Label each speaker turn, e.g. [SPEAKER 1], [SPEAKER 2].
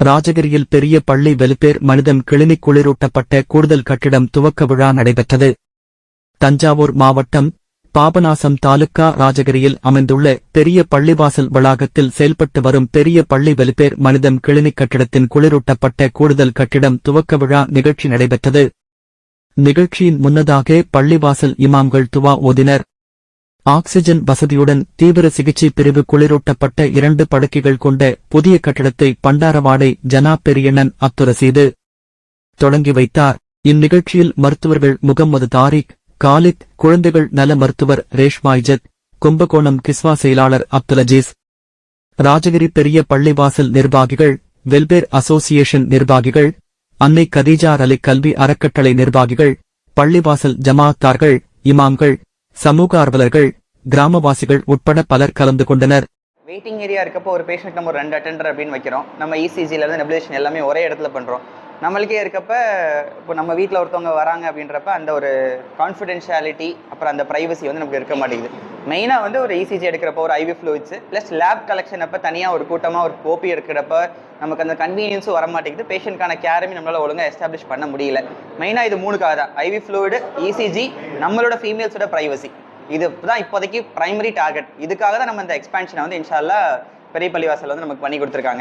[SPEAKER 1] ராஜகிரியில் பெரிய பள்ளி வெலுப்பேர் மனிதம் கிளினிக் குளிரூட்டப்பட்ட கூடுதல் கட்டிடம் துவக்க விழா நடைபெற்றது. தஞ்சாவூர் மாவட்டம் பாபநாசம் தாலுக்கா ராஜகிரியில் அமைந்துள்ள பெரிய பள்ளிவாசல் வளாகத்தில் செயல்பட்டு வரும் பெரிய பள்ளி வெலுப்பேர் மனிதம் கிளினிக் கட்டிடத்தின் குளிரூட்டப்பட்ட கூடுதல் கட்டிடம் துவக்க விழா நிகழ்ச்சி நடைபெற்றது. நிகழ்ச்சியின் முன்னதாக பள்ளிவாசல் இமாம்கள் துவா ஓதினர். ஆக்சிஜன் வசதியுடன் தீவிர சிகிச்சை பிரிவு குளிரூட்டப்பட்ட இரண்டு படுக்கைகள் கொண்ட புதிய கட்டிடத்தை பண்டாரவாடை ஜனா பெரியண்ணன் அத்துரசீது தொடங்கி வைத்தார். இந்நிகழ்ச்சியில் மருத்துவர்கள் முகம்மது தாரிக் காலித் குழந்தைகள் நல மருத்துவர் ரேஷ்மா இஜத் கும்பகோணம் கிஸ்வா செயலாளர் அப்துல் அஜீஸ் ராஜகிரி பெரிய பள்ளிவாசல் நிர்வாகிகள் வெல்பேர் அசோசியேஷன் நிர்வாகிகள் அன்னை கதீஜார் அலி கல்வி அறக்கட்டளை நிர்வாகிகள் பள்ளிவாசல் ஜமாத்தார்கள் இமாம்கள் சமூக ஆர்வலர்கள் கிராமவாசிகள் உட்பட பலர் கலந்து கொண்டனர்.
[SPEAKER 2] வெயிட்டிங் ஏரியா இருக்கப்போ ஒரு பேஷண்ட் நம்ம ஒரு ரெண்டு அட்டெண்டர் அப்படின்னு வைக்கிறோம். நம்ம இசிஜிலேருந்து நெபுலேஷன் எல்லாமே ஒரே இடத்துல பண்ணுறோம் நம்மளுக்கே இருக்கப்ப இப்போ நம்ம வீட்டில் ஒருத்தவங்க வராங்க அப்படின்றப்ப அந்த ஒரு கான்ஃபிடென்ஷியாலிட்டி அப்புறம் அந்த ப்ரைவசி வந்து நமக்கு இருக்க மாட்டேங்குது. மெயினாக வந்து ஒரு இசிஜி எடுக்கிறப்போ ஒரு IV fluids plus lab collection அப்போ தனியாக ஒரு கூட்டமாக ஒரு கோப்பி எடுக்கிறப்ப நமக்கு அந்த கன்வீனியன்ஸும் வர மாட்டேங்குது பேஷண்ட்கான கேருமே நம்மளால் ஒழுங்காக எஸ்டாப்ளிஷ் பண்ண முடியல. மெயினாக இது மூணுக்காக தான். ஐவி ஃப்ளூயிடு இசிஜி நம்மளோட ஃபீமேல்ஸோட ப்ரைவசி இது தான் இப்போதைக்கு பிரைமரி டார்கெட் இதுக்காக தான் நம்ம இந்த எக்ஸ்பான்ஷனை வந்து இன்ஷால்லா பெரிய பள்ளிவாசல் வந்து நமக்கு பண்ணி கொடுத்துருக்காங்க.